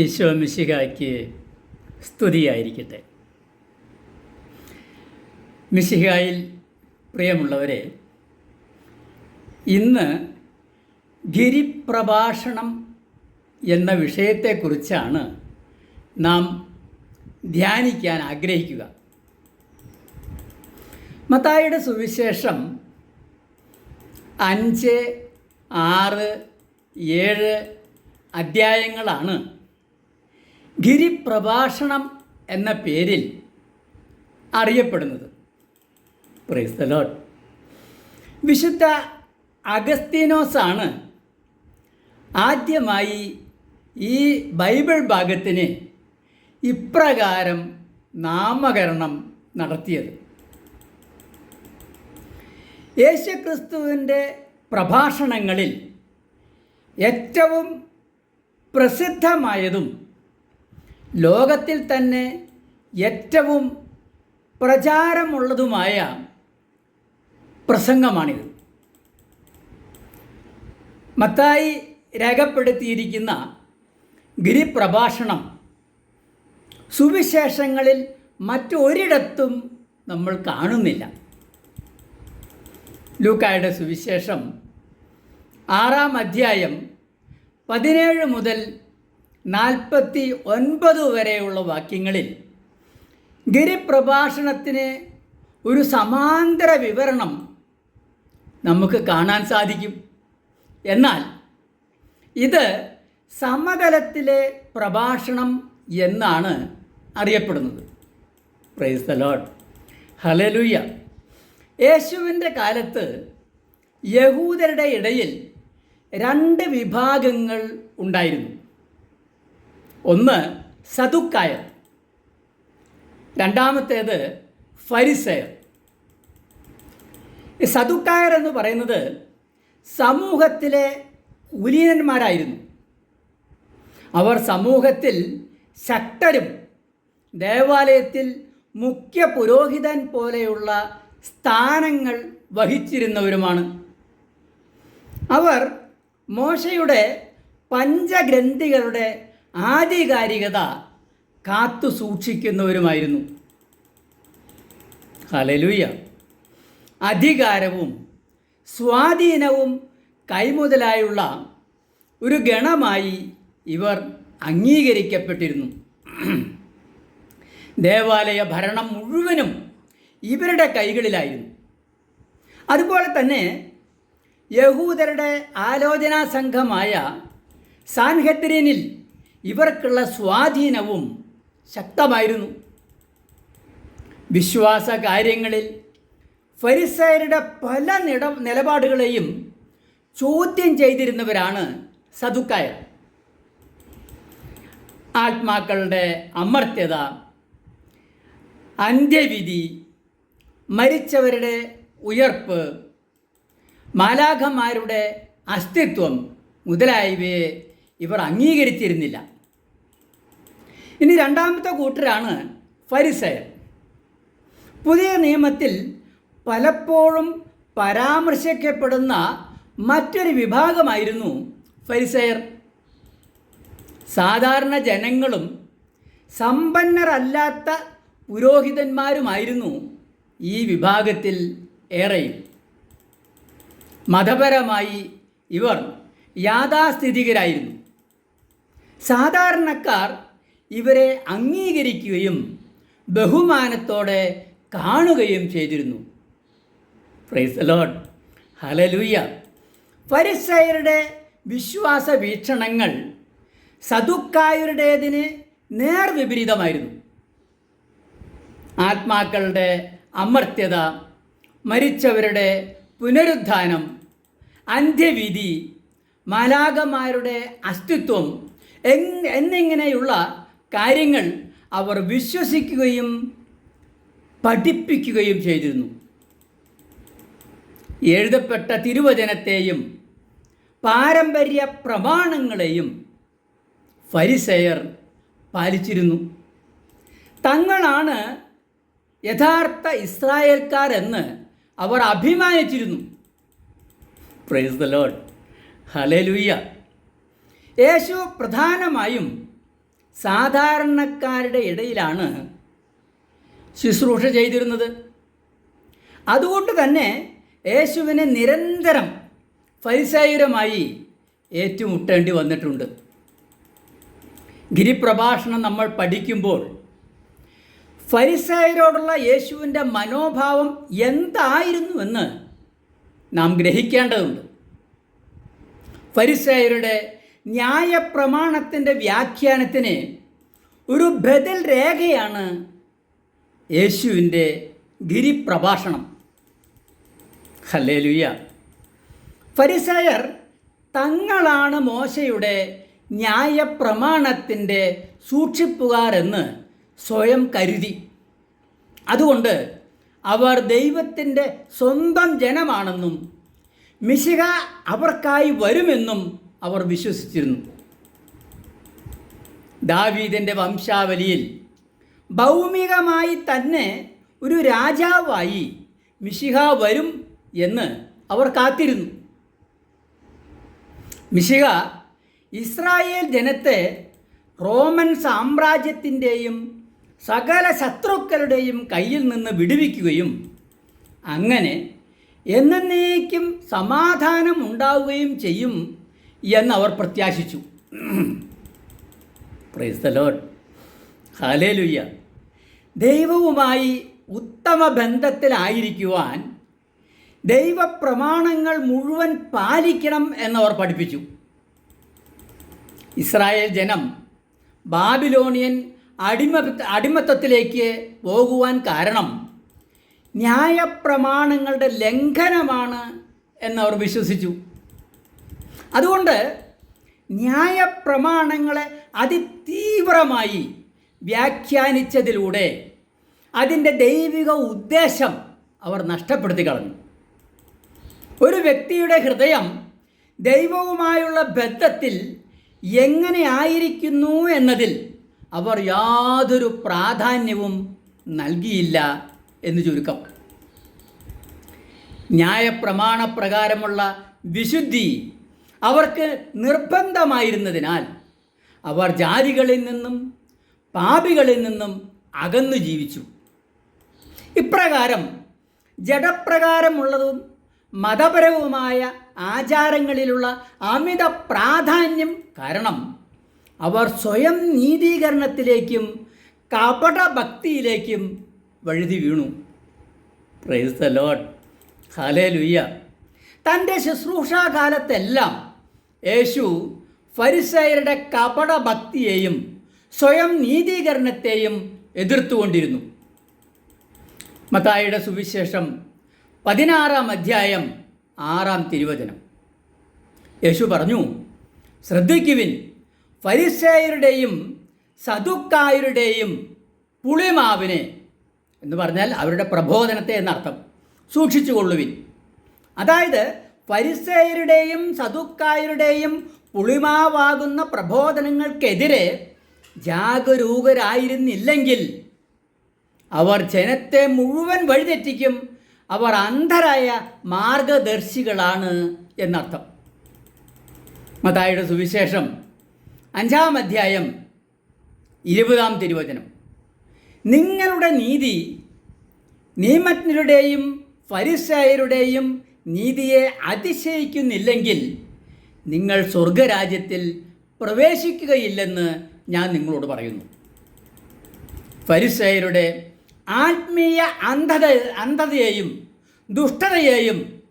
ഈശോ മിശിഹായ്ക്ക് സ്തുതിയായിരിക്കട്ടെ. മിശിഹായിൽ പ്രിയമുള്ളവരെ ഇന്ന് ഗിരിപ്രഭാഷണം എന്ന വിഷയത്തെക്കുറിച്ചാണ് നാം ധ്യാനിക്കാൻ ആഗ്രഹിക്കുക. മത്തായിയുടെ സുവിശേഷം അഞ്ച് ആറ് ഏഴ് അധ്യായങ്ങളാണ് ഗിരിപ്രഭാഷണം എന്ന പേരിൽ അറിയപ്പെടുന്നത്. പ്രൈസ്തലോട്ട് വിശുദ്ധ അഗസ്തീനോസാണ് ആദ്യമായി ഈ ബൈബിൾ ഭാഗത്തിന് ഇപ്രകാരം നാമകരണം നടത്തിയത്. യേശുക്രിസ്തുവിന്റെ പ്രഭാഷണങ്ങളിൽ ഏറ്റവും പ്രസിദ്ധമായതും ലോകത്തിൽ തന്നെ ഏറ്റവും പ്രചാരമുള്ളതുമായ പ്രസംഗമാണിത്. മത്തായി രേഖപ്പെടുത്തിയിരിക്കുന്ന ഗിരിപ്രഭാഷണം സുവിശേഷങ്ങളിൽ മറ്റൊരിടത്തും നമ്മൾ കാണുന്നില്ല. ലൂക്കായുടെ സുവിശേഷം ആറാം അധ്യായം പതിനേഴ് മുതൽ നാൽപ്പത്തി ഒൻപത് വരെയുള്ള വാക്യങ്ങളിൽ ഗിരിപ്രഭാഷണത്തിന് ഒരു സമാന്തര വിവരണം നമുക്ക് കാണാൻ സാധിക്കും. എന്നാൽ ഇത് സമതലത്തിലെ പ്രഭാഷണം എന്നാണ് അറിയപ്പെടുന്നത്. പ്രൈസ് ദ ലോഡ് ഹലലുയ്യ യേശുവിന്റെ കാലത്ത് യഹൂദരുടെ ഇടയിൽ രണ്ട് വിഭാഗങ്ങൾ ഉണ്ടായിരുന്നു. ഒന്ന് സതുക്കായർ രണ്ടാമത്തേത് ഫരിസയർ. സതുക്കായർ എന്ന് പറയുന്നത് സമൂഹത്തിലെ കുലീനന്മാരായിരുന്നു അവർ സമൂഹത്തിൽ ശക്തരും ദേവാലയത്തിൽ മുഖ്യ പുരോഹിതൻ പോലെയുള്ള സ്ഥാനങ്ങൾ വഹിച്ചിരുന്നവരുമാണ്. അവർ മോശയുടെ പഞ്ചഗ്രന്ഥികളുടെ ആധികാരികത കാത്തു സൂക്ഷിക്കുന്നവരുമായിരുന്നു. ഹലലുയ അധികാരവും സ്വാധീനവും കൈമുതലായുള്ള ഒരു ഗണമായി ഇവർ അംഗീകരിക്കപ്പെട്ടിരുന്നു. ദേവാലയ ഭരണം മുഴുവനും ഇവരുടെ കൈകളിലായിരുന്നു. അതുപോലെ തന്നെ യഹൂദരുടെ ആലോചനാ സംഘമായ സാൻഹദ്രീനിൽ ഇവർക്കുള്ള സ്വാധീനവും ശക്തമായിരുന്നു. വിശ്വാസ കാര്യങ്ങളിൽ ഫരിസയരുടെ പല നിട നിലപാടുകളെയും ചോദ്യം ചെയ്തിരുന്നവരാണ് സതുക്കായർ ആത്മാക്കളുടെ അമർത്യത അന്ത്യവിധി മരിച്ചവരുടെ ഉയർപ്പ് മാലാഖമാരുടെ അസ്തിത്വം മുതലായവയെ ഇവർ അംഗീകരിച്ചിരുന്നില്ല. ഇനി രണ്ടാമത്തെ കൂട്ടരാണ് ഫരിസയർ. പുതിയ നിയമത്തിൽ പലപ്പോഴും പരാമർശിക്കപ്പെടുന്ന മറ്റൊരു വിഭാഗമായിരുന്നു ഫരിസയർ. സാധാരണ ജനങ്ങളും സമ്പന്നരല്ലാത്ത പുരോഹിതന്മാരുമായിരുന്നു ഈ വിഭാഗത്തിൽ ഏറെയും. മതപരമായി ഇവർ യാഥാസ്ഥിതികരായിരുന്നു. സാധാരണക്കാർ ഇവരെ അംഗീകരിക്കുകയും ബഹുമാനത്തോടെ കാണുകയും ചെയ്തിരുന്നു. പ്രൈസ് ലോഡ് ഹലലുയ്യ ഫരിസയരുടെ വിശ്വാസ വീക്ഷണങ്ങൾ സതുക്കായരുടേതിന് നേർവിപരീതമായിരുന്നു ആത്മാക്കളുടെ അമർത്യത മരിച്ചവരുടെ പുനരുദ്ധാനം അന്ത്യവിധി മാലാകമാരുടെ അസ്തിത്വം എന്നിങ്ങനെയുള്ള കാര്യങ്ങൾ അവർ വിശ്വസിക്കുകയും പഠിപ്പിക്കുകയും ചെയ്തിരുന്നു. എഴുതപ്പെട്ട തിരുവചനത്തെയും പാരമ്പര്യ പ്രമാണങ്ങളെയും ഫരിസയർ പാലിച്ചിരുന്നു. തങ്ങളാണ് യഥാർത്ഥ ഇസ്രായേൽക്കാരെന്ന് അവർ അഭിമാനിച്ചിരുന്നു. പ്രൈസ് ദ ലോഡ് ഹലലുയ്യ യേശു പ്രധാനമായും സാധാരണക്കാരുടെ ഇടയിലാണ് ശുശ്രൂഷ ചെയ്തിരുന്നത്. അതുകൊണ്ട് തന്നെ യേശുവിനെ നിരന്തരം പരിസൈരമായി ഏറ്റുമുട്ടേണ്ടി വന്നിട്ടുണ്ട്. ഗിരിപ്രഭാഷണം നമ്മൾ പഠിക്കുമ്പോൾ ഫരിസായരോടുള്ള യേശുവിന്റെ മനോഭാവം എന്തായിരുന്നുവെന്ന് നാം ഗ്രഹിക്കേണ്ടതുണ്ട്. ഫരിസായരുടെ ന്യായപ്രമാണത്തിന്റെ വ്യാഖ്യാനത്തിന് ഒരു ബദൽ രേഖയാണ് യേശുവിന്റെ ഗിരിപ്രഭാഷണം. ഹല്ലേലുയ്യ ഫരിസയർ തങ്ങളാണ് മോശയുടെ ന്യായപ്രമാണത്തിന്റെ സൂക്ഷിപ്പുകാരെന്ന് സ്വയം കരുതി. അതുകൊണ്ട് അവർ ദൈവത്തിന്റെ സ്വന്തം ജനമാണെന്നും മിശിക അവർക്കായി വരുമെന്നും അവർ വിശ്വസിച്ചിരുന്നു. ദാവീദിന്റെ വംശാവലിയിൽ ഭൗമികമായി തന്നെ ഒരു രാജാവായി മിശിഹ വരും എന്ന് അവർ കാത്തിരുന്നു. മിശിഹ ഇസ്രായേൽ ജനത്തെ റോമൻ സാമ്രാജ്യത്തിന്റെയും സകല ശത്രുക്കളുടെയും കയ്യിൽ നിന്ന് വിടുവിക്കുകയും അങ്ങനെ എന്നേക്കും സമാധാനം ഉണ്ടാവുകയും ചെയ്യും എന്നവർ പ്രത്യാശിച്ചു. പ്രൈസ് ദ ലോഡ് ഹാലേലുയ്യ ദൈവവുമായി ഉത്തമ ബന്ധത്തിലായിരിക്കുവാൻ ദൈവപ്രമാണങ്ങൾ മുഴുവൻ പാലിക്കണം എന്നവർ പഠിപ്പിച്ചു. ഇസ്രായേൽ ജനം ബാബിലോണിയൻ അടിമ അടിമത്തത്തിലേക്ക് പോകുവാൻ കാരണം ന്യായപ്രമാണങ്ങളുടെ ലംഘനമാണ് എന്നവർ വിശ്വസിച്ചു. അതുകൊണ്ട് ന്യായപ്രമാണങ്ങളെ അതിതീവ്രമായി വ്യാഖ്യാനിച്ചതിലൂടെ അതിന്റെ ദൈവിക ഉദ്ദേശം അവർ നഷ്ടപ്പെടുത്തി കളഞ്ഞു. ഒരു വ്യക്തിയുടെ ഹൃദയം ദൈവവുമായുള്ള ബന്ധത്തിൽ എങ്ങനെ ആയിരിക്കുന്നു എന്നതിൽ അവർ യാതൊരു പ്രാധാന്യവും നൽകിയില്ല എന്ന് ചുരുക്കം. ന്യായപ്രമാണപ്രകാരമുള്ള വിശുദ്ധി അവർക്ക് നിർബന്ധമായിരുന്നതിനാൽ അവർ ജാതികളിൽ നിന്നും പാപികളിൽ നിന്നും അകന്നു ജീവിച്ചു. ഇപ്രകാരം ജഡപ്രകാരമുള്ളതും മതപരവുമായ ആചാരങ്ങളിലുള്ള അമിത പ്രാധാന്യം കാരണം അവർ സ്വയം നീതീകരണത്തിലേക്കും കപടഭക്തിയിലേക്കും വഴുതി വീണു. പ്രൈസ് ദ ലോഡ് ഹാലേ ലുയ്യ തന്റെ ശുശ്രൂഷാകാലത്തെല്ലാം യേശു ഫരിസയരുടെ കപടഭക്തിയെയും സ്വയം നീതീകരണത്തെയും എതിർത്തുകൊണ്ടിരുന്നു. മത്തായിയുടെ സുവിശേഷം പതിനാറാം അധ്യായം ആറാം തിരുവചനം. യേശു പറഞ്ഞു ശ്രദ്ധിക്കുവിൻ ഫരിസേയരുടെയും സതുക്കായരുടെയും പുളിമാവിനെ എന്ന് പറഞ്ഞാൽ അവരുടെ പ്രബോധനത്തെ എന്നർത്ഥം സൂക്ഷിച്ചുകൊള്ളുവിൻ. അതായത് ഫരിസേയരുടെയും സതുക്കായരുടെയും പുളിമാവാകുന്ന പ്രബോധനങ്ങൾക്കെതിരെ ജാഗരൂകരായിരുന്നില്ലെങ്കിൽ അവർ ജനത്തെ മുഴുവൻ വഴിതെറ്റിക്കും. അവർ അന്ധരായ മാർഗദർശികളാണ് എന്നർത്ഥം. മതായുടെ സുവിശേഷം അഞ്ചാം അധ്യായം ഇരുപതാം തിരുവചനം. നിങ്ങളുടെ നീതി നിയമജ്ഞരുടെയും ഫരിസായരുടെയും നീതിയെ അതിശയിക്കുന്നില്ലെങ്കിൽ നിങ്ങൾ സ്വർഗരാജ്യത്തിൽ പ്രവേശിക്കുകയില്ലെന്ന് ഞാൻ നിങ്ങളോട് പറയുന്നു. ഫരിസയരുടെ ആത്മീയ അന്ധത അന്ധതയെയും ദുഷ്ടതയെയും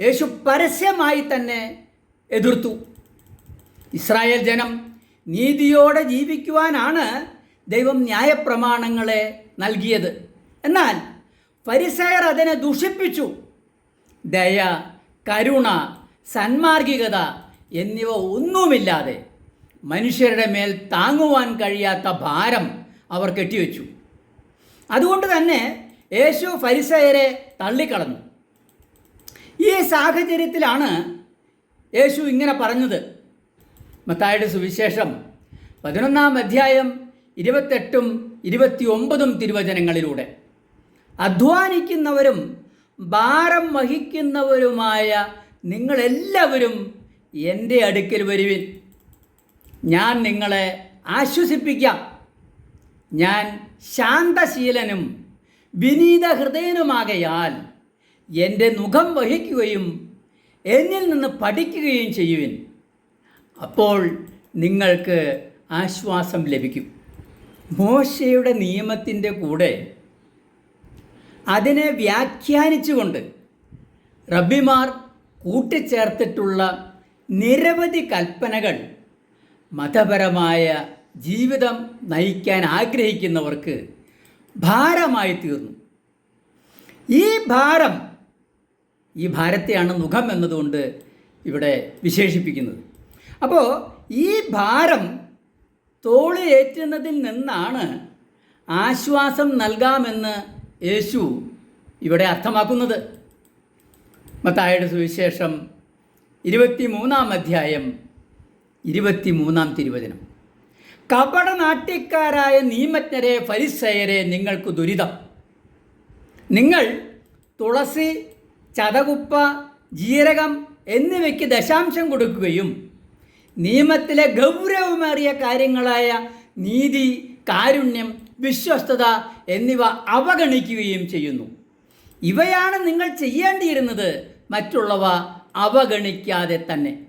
യേശു പരസ്യമായി തന്നെ എതിർത്തു. ഇസ്രായേൽ ജനം നീതിയോടെ ജീവിക്കുവാനാണ് ദൈവം ന്യായപ്രമാണങ്ങളെ നൽകിയത്. എന്നാൽ ഫരിസയർ അതിനെ ദുഷിപ്പിച്ചു. ദയ കരുണ സന്മാർഗികത എന്നിവ ഒന്നുമില്ലാതെ മനുഷ്യരുടെ മേൽ താങ്ങുവാൻ കഴിയാത്ത ഭാരം അവർ കെട്ടിവെച്ചു. അതുകൊണ്ട് തന്നെ യേശു ഫരിസയരെ തള്ളിക്കളഞ്ഞു. ഈ സാഹചര്യത്തിലാണ് യേശു ഇങ്ങനെ പറഞ്ഞത്. മത്തായുടെ സുവിശേഷം പതിനൊന്നാം അധ്യായം ഇരുപത്തെട്ടും ഇരുപത്തിയൊമ്പതും തിരുവചനങ്ങളിലൂടെ. അധ്വാനിക്കുന്നവരും ഭാരം വഹിക്കുന്നവരുമായ നിങ്ങളെല്ലാവരും എന്റെ അടുക്കൽ വരുവിൻ. ഞാൻ നിങ്ങളെ ആശ്വസിപ്പിക്കാം. ഞാൻ ശാന്തശീലനും വിനീത ഹൃദയനുമാകയാൽ എന്റെ മുഖം വഹിക്കുകയും എന്നിൽ നിന്ന് പഠിക്കുകയും ചെയ്യുവിൻ. അപ്പോൾ നിങ്ങൾക്ക് ആശ്വാസം ലഭിക്കും. മോശയുടെ നിയമത്തിന്റെ കൂടെ അതിനെ വ്യാഖ്യാനിച്ചുകൊണ്ട് റബ്ബിമാർ കൂട്ടിച്ചേർത്തിട്ടുള്ള നിരവധി കൽപ്പനകൾ മതപരമായ ജീവിതം നയിക്കാൻ ആഗ്രഹിക്കുന്നവർക്ക് ഭാരമായി തീർന്നു. ഈ ഭാരം ഈ ഭാരത്തെയാണ് മുഖം എന്നതുകൊണ്ട് ഇവിടെ വിശേഷിപ്പിക്കുന്നത്. അപ്പോൾ ഈ ഭാരം തോളിലേറ്റുന്നതിൽ നിന്നാണ് ആശ്വാസം നൽകാമെന്ന് യേശു ഇവിടെ അർത്ഥമാക്കുന്നത് മത്തായുടെ സുവിശേഷം ഇരുപത്തി മൂന്നാം അധ്യായം ഇരുപത്തി മൂന്നാം തിരുവചനം. കപടനാട്യക്കാരായ നിയമജ്ഞരെ ഫരിസയരെ നിങ്ങൾക്ക് ദുരിതം. നിങ്ങൾ തുളസി ചതകുപ്പ ജീരകം എന്നിവയ്ക്ക് ദശാംശം കൊടുക്കുകയും നിയമത്തിലെ ഗൗരവമേറിയ കാര്യങ്ങളായ നീതി കാരുണ്യം വിശ്വസ്തത എന്നിവ അവഗണിക്കുകയും ചെയ്യുന്നു. ഇവയാണ് നിങ്ങൾ ചെയ്യേണ്ടിയിരുന്നത്. മറ്റുള്ളവ അവഗണിക്കാതെ തന്നെ.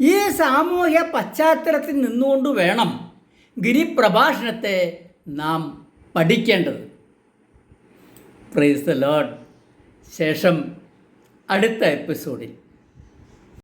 ഈ സാമൂഹ്യ പശ്ചാത്തലത്തിൽ നിന്നുകൊണ്ട് വേണം ഗിരിപ്രഭാഷണത്തെ നാം പഠിക്കേണ്ടത്. പ്രൈസ് ദ ലോഡ് ശേഷം അടുത്ത എപ്പിസോഡിൽ